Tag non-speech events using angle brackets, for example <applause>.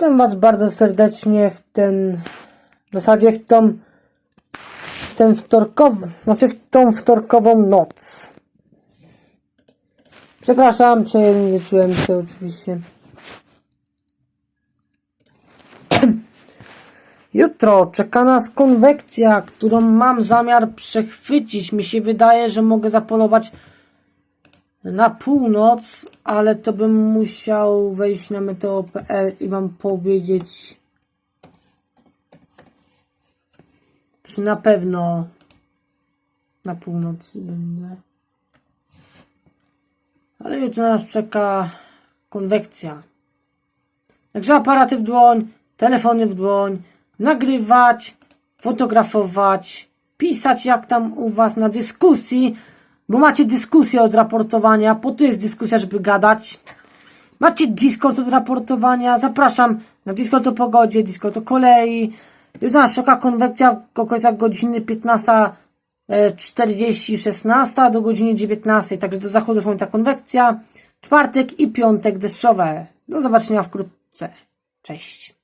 Witam Was bardzo serdecznie w ten, w zasadzie w tą, w ten wtorkowy, znaczy w tą wtorkową noc. Przepraszam, przejęzyczyłem się oczywiście. <clears throat> Jutro czeka nas konwekcja, którą mam zamiar przechwycić. Mi się wydaje, że mogę zapolować na północ, ale to bym musiał wejść na meteo.pl i wam powiedzieć, czy na pewno na północy będę. Ale jutro nas czeka konwekcja. Także aparaty w dłoń, telefony w dłoń, nagrywać, fotografować, pisać jak tam u was na dyskusji, bo macie dyskusję od raportowania, po to jest dyskusja, żeby gadać. Macie Discord od raportowania, zapraszam na Discord o pogodzie, Discord o kolei. Jutro nas czeka konwekcja w okolicach godziny 15.40, 16 do godziny 19, także do zachodu słońca konwekcja. Czwartek i piątek deszczowe. Do zobaczenia wkrótce. Cześć.